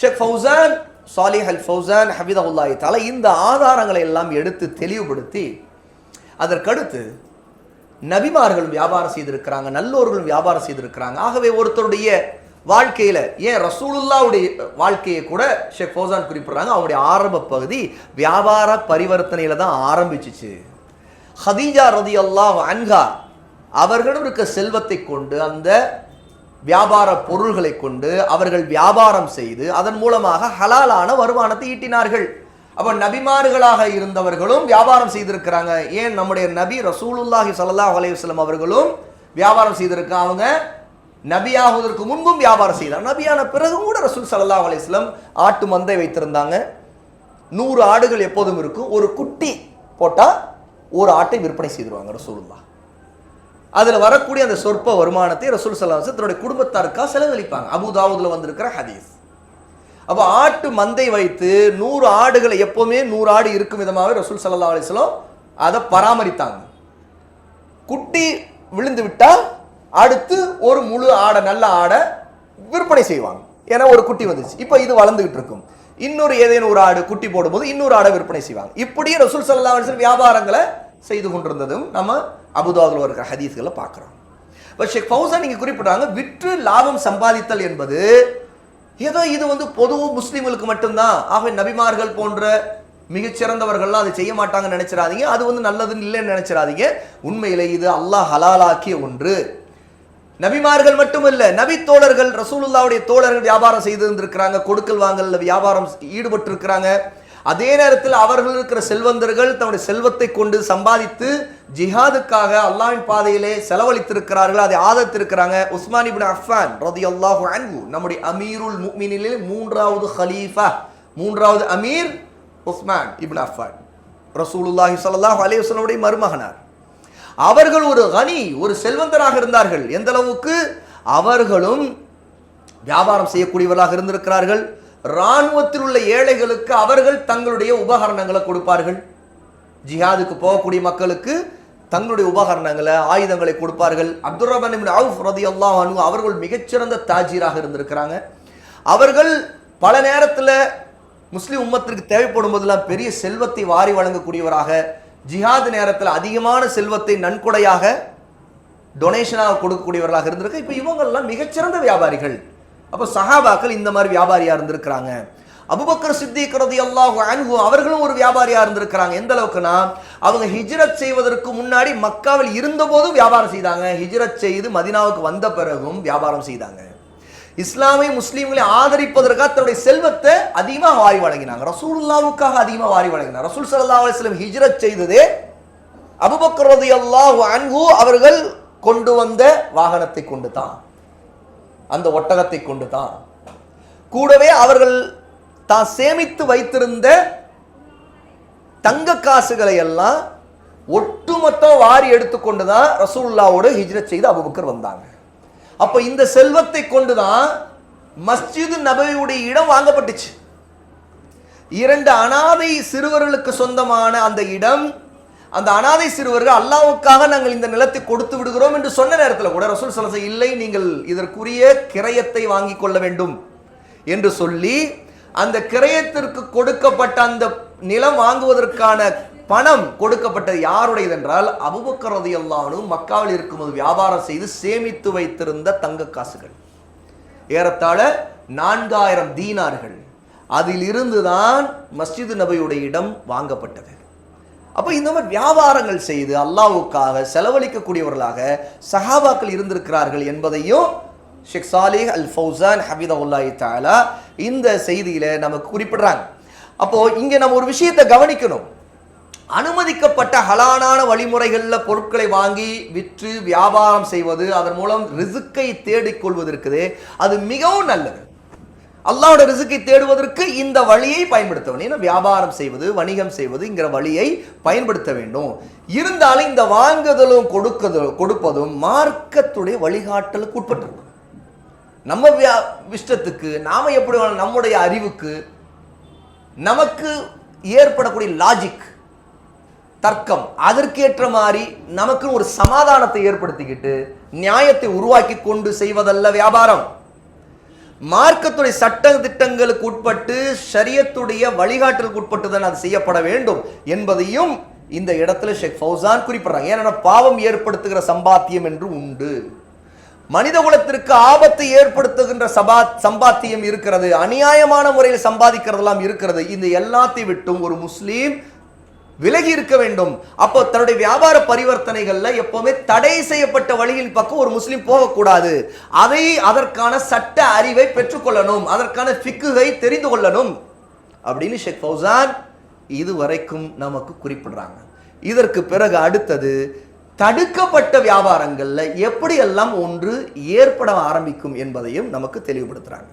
ஷேக் ஃபௌசான் சாலிஹ் அல் ஃபௌசான் ஹபிதவுல்லாஹி தஆலா இந்த ஆதாரங்களை எல்லாம் எடுத்து தெளிவுபடுத்தி அதற்கடுத்து நபிமார்கள் வியாபாரம் செய்திருக்கிறாங்க நல்லோர்கள் வியாபாரம் செய்திருக்கிறாங்க. ஆகவே ஒருத்தருடைய வாழ்க்கையில் ஏன் ரசூலுல்லாவுடைய வாழ்க்கையை கூட ஷேக் ஃபௌசான் குறிப்பிட்றாங்க? அவருடைய ஆரம்ப பகுதி வியாபார பரிவர்த்தனையில் தான் ஆரம்பிச்சிச்சு. ஹதீஜா ரதி அல்லாஹ் அன்ஹா அவர்களும் இருக்க செல்வத்தை கொண்டு அந்த வியாபார பொருள்களை கொண்டு அவர்கள் வியாபாரம் செய்து அதன் மூலமாக ஹலாலான வருமானத்தை ஈட்டினார்கள். அப்போ நபிமார்களாக இருந்தவர்களும் வியாபாரம் செய்திருக்கிறாங்க. ஏன்? நம்முடைய நபி ரசூலுல்லாஹி ஸல்லல்லாஹு அலையுஸ்லம் அவர்களும் வியாபாரம் செய்திருக்காங்க அவங்க நபியாகுவதற்கு முன்பும் வியாபாரம் செய்தார் நபியான பிறகும் கூட ரசூல் ஸல்லல்லாஹு அலையுஸ்லம் ஆட்டு மந்தை வைத்திருந்தாங்க. நூறு ஆடுகள் எப்போதும் இருக்கும். ஒரு குட்டி போட்டால் ஒரு ஆட்டை விற்பனை செய்திருவாங்க ரசூலுல்லா அதில் வரக்கூடிய அந்த சொற்ப வருமானத்தை ரசூல் சல்லாஸ் தன்னுடைய குடும்பத்தாருக்காக செலவழிப்பாங்க. அபுதாவுதுல வந்திருக்கிற ஹதீஸ். அப்போ ஆட்டு மந்தை வைத்து நூறு ஆடுகளை எப்பவுமே நூறு ஆடு இருக்கும் விதமாகவே ரசூல் சல்லா அலிஸ்லாம் அதை பராமரித்தாங்க. குட்டி விழுந்து விட்டா அடுத்து ஒரு முழு ஆடை நல்ல ஆடை விற்பனை செய்வாங்க. ஏன்னா ஒரு குட்டி வந்துச்சு இப்போ இது வளர்ந்துகிட்டு இருக்கும். இன்னொரு ஏதேனும் ஒரு ஆடு குட்டி போடும்போது இன்னொரு ஆடை விற்பனை செய்வாங்க. இப்படியே ரசூல் சல்லா அலிஸ்லாம் வியாபாரங்களை செய்து கொண்டிருந்ததும் நம்ம அபுதாவில் இருக்கிற ஹதீஸ்களை பார்க்குறோம். இப்போ ஷேக் நீங்கள் குறிப்பிட்றாங்க விற்று லாபம் சம்பாதித்தல் என்பது ஏதோ இது வந்து பொது முஸ்லீம்களுக்கு மட்டும்தான். ஆகவே நபிமார்கள் போன்ற மிகச்சிறந்தவர்கள்லாம் அதை செய்ய மாட்டாங்கன்னு நினைச்சிடாதீங்க. அது வந்து நல்லதுன்னு இல்லைன்னு நினைச்சிடாதீங்க. உண்மையிலே இது அல்லாஹ் ஹலாலாக்கிய ஒன்று. நபிமார்கள் மட்டுமல்ல நபி தோழர்கள் ரசூலுல்லாவுடைய தோழர்கள் வியாபாரம் செய்து இருந்திருக்கிறாங்க கொடுக்கல் வாங்கல வியாபாரம் ஈடுபட்டு இருக்கிறாங்க அதே நேரத்தில் அவர்கள் இருக்கிற செல்வந்தர்கள் தன்னுடைய செல்வத்தை கொண்டு சம்பாதித்து ஜிஹாதுக்காக அல்லாஹின் பாதையிலே செலவழித்திருக்கிறார்கள் அதை ஆதரித்திருக்கிறாங்க உஸ்மான் இப்னு அஃபான் ரதியல்லாஹு அன்பு நம்முடைய அமீருல் முக்மினிலே மூன்றாவது ஹலீஃபா மூன்றாவது அமீர் உஸ்மான் இபின் அஃபான். ரசூலுல்லாஹி சல்லாஹ் அலைஹி மருமகனார். அவர்கள் ஒரு கனி ஒரு செல்வந்தராக இருந்தார்கள். எந்த அளவுக்கு? அவர்களும் வியாபாரம் செய்யக்கூடியவர்களாக இருந்திருக்கிறார்கள். இராணுவத்தில் உள்ள ஏழைகளுக்கு அவர்கள் தங்களுடைய உபகரணங்களை கொடுப்பார்கள். ஜிஹாதுக்கு போகக்கூடிய மக்களுக்கு தங்களுடைய உபகரணங்களை ஆயுதங்களை கொடுப்பார்கள். அப்துல் ரஹ்மான் அவுஃப் ரதி அல்லாஹ் அனு அவர்கள் மிகச்சிறந்த தாஜீராக இருந்திருக்கிறாங்க. அவர்கள் பல நேரத்தில் முஸ்லீம் உம்மத்திற்கு தேவைப்படும் போதெல்லாம் பெரிய செல்வத்தை வாரி வழங்கக்கூடியவராக ஜிஹாது நேரத்தில் அதிகமான செல்வத்தை நன்கொடையாக டொனேஷனாக கொடுக்கக்கூடியவர்களாக இருந்திருக்கு இப்போ இவங்கெல்லாம் மிகச்சிறந்த வியாபாரிகள். அப்போ சஹாபாக்கள் இந்த மாதிரி வியாபாரியாக இருந்திருக்கிறாங்க. அபுபக்கர் சித்திக் ரலியல்லாஹு அன்ஹு அவர்களும் ஒரு வியாபாரியா இருந்திருக்கிறாங்க. எந்த அளவுக்குனா அவங்க ஹிஜ்ரத் செய்வதற்கு முன்னாடி மக்காவில் இருந்தபோதும் வியாபாரம் செய்தாங்க. ஹிஜ்ரத் செய்து மதினாவுக்கு வந்த பிறகும் வியாபாரம் செய்தாங்க. இஸ்லாமிய முஸ்லீம்களை ஆதரிப்பதற்காக தன்னுடைய செல்வத்தை அதிகமாக வாரி வழங்கினாங்க. ரசூல்லாவுக்காக அதிகமாக வாரி வழங்கினார் ரசூல் சல்லா அலிஸ்லம் ஹிஜ்ரத் செய்தது அபுபக்கர் ரலியல்லாஹு அன்ஹு அவர்கள் கொண்டு வந்த வாகனத்தை கொண்டு தான் அந்த ஒட்டகத்தை கொண்டு தான் கூடவே அவர்கள் தான் சேமித்து வைத்திருந்த தங்க காசுகளை எல்லாம் ஒட்டுமொத்தம் வாரி எடுத்துக்கொண்டு தான் ரசூல்லாவோடு ஹிஜ்ரத் செய்து அபுபக்கர் வந்தாங்க. அப்போ இந்த செல்வத்தை கொண்டு தான் மஸ்ஜிது நபியுடைய இடம் வாங்கப்பட்டுச்சு. இரண்டு அனாதை சிறுவர்களுக்கு சொந்தமான அந்த இடம் அந்த அனாதை சிறுவர்கள் அல்லாவுக்காக நாங்கள் இந்த நிலத்தை கொடுத்து விடுகிறோம் என்று சொன்ன நேரத்தில் கூட ரசூல் சலசை இல்லை நீங்கள் இதற்குரிய கிரயத்தை வாங்கிக் கொள்ள வேண்டும் என்று சொல்லி அந்த கிரயத்திற்கு கொடுக்கப்பட்ட அந்த நிலம் வாங்குவதற்கான பணம் கொடுக்கப்பட்டது யாருடையது என்றால் அபுபக்கரது ரலியல்லாஹு மக்காவில் இருக்கும்போது வியாபாரம் செய்து சேமித்து வைத்திருந்த தங்க காசுகள். ஏறத்தாழ நான்காயிரம் தீனார்கள். அதில் இருந்துதான் மஸ்ஜிது நபியுடைய இடம் வாங்கப்பட்டது. அப்போ இந்த மாதிரி வியாபாரங்கள் செய்து அல்லாவுக்காக செலவழிக்கக்கூடியவர்களாக சஹாபாக்கள் இருந்திருக்கிறார்கள் என்பதையும் ஷேக் சாலிஹ் அல் ஃபௌசான் ஹபீதவுல்லாஹி தாலா இந்த செய்தியில் நமக்கு குறிப்பிடுறாங்க. அப்போ இங்கே நம்ம ஒரு விஷயத்தை கவனிக்கணும். அனுமதிக்கப்பட்ட ஹலானான வழிமுறைகளில் பொருட்களை வாங்கி விற்று வியாபாரம் செய்வது அதன் மூலம் ரிசுக்கை தேடிக்கொள்வது இருக்குது அது மிகவும் நல்லது. அல்லாவோட ரிசுக்கை தேடுவதற்கு இந்த வழியை பயன்படுத்த வேண்டும். ஏன்னா வியாபாரம் செய்வது வணிகம் செய்வதுங்கிற வழியை பயன்படுத்த வேண்டும். இருந்தாலும் இந்த வாங்குதலும் கொடுக்கதும் கொடுப்பதும் மார்க்கத்துடைய வழிகாட்டலுக்கு உட்பட்டிருக்கும். நம்ம வியா இஷ்டத்துக்கு நாம எப்படி வேணாலும் நம்முடைய அறிவுக்கு நமக்கு ஏற்படக்கூடிய லாஜிக் தர்க்கம் அதற்கேற்ற மாதிரி நமக்கு ஒரு சமாதானத்தை ஏற்படுத்திக்கிட்டு நியாயத்தை உருவாக்கி கொண்டு செய்வதல்ல வியாபாரம். மார்க்கத்துடைய சட்ட திட்டங்களுக்கு உட்பட்டு ஷரியத்துடைய வழிகாட்டலுக்கு உட்பட்டு தான் அது செய்யப்பட வேண்டும் என்பதையும் இந்த இடத்துல ஷேக் ஃபௌசான் குறிப்பிடுறாங்க. ஏன்னா பாவம் ஏற்படுத்துகிற சம்பாத்தியம் என்று உண்டு. மனித குலத்திற்கு ஆபத்தை ஏற்படுத்துகின்ற சபா சம்பாத்தியம் இருக்கிறது அநியாயமான முறையில் சம்பாதிக்கிறதெல்லாம் இருக்கிறது. இந்த எல்லாத்தை விட்டும் ஒரு முஸ்லீம் விலகி இருக்க வேண்டும். அப்போ தன்னுடைய வியாபார பரிவர்த்தனைகள்ல எப்பவுமே தடை செய்யப்பட்ட வழியில் பக்கம் ஒரு முஸ்லீம் போகக்கூடாது. அதை அதற்கான சட்ட அறிவை பெற்றுக்கொள்ளணும் அதற்கான ஃபிக்குகை தெரிந்து கொள்ளணும் அப்படின்னு ஷேக் ஃபௌசான் இதுவரைக்கும் நமக்கு குறிப்பிடுறாங்க. இதற்கு பிறகு அடுத்தது தடுக்கப்பட்ட வியாபாரங்களில் எப்படியெல்லாம் ஒன்று ஏற்பட ஆரம்பிக்கும் என்பதையும் நமக்கு தெளிவுபடுத்துறாங்க.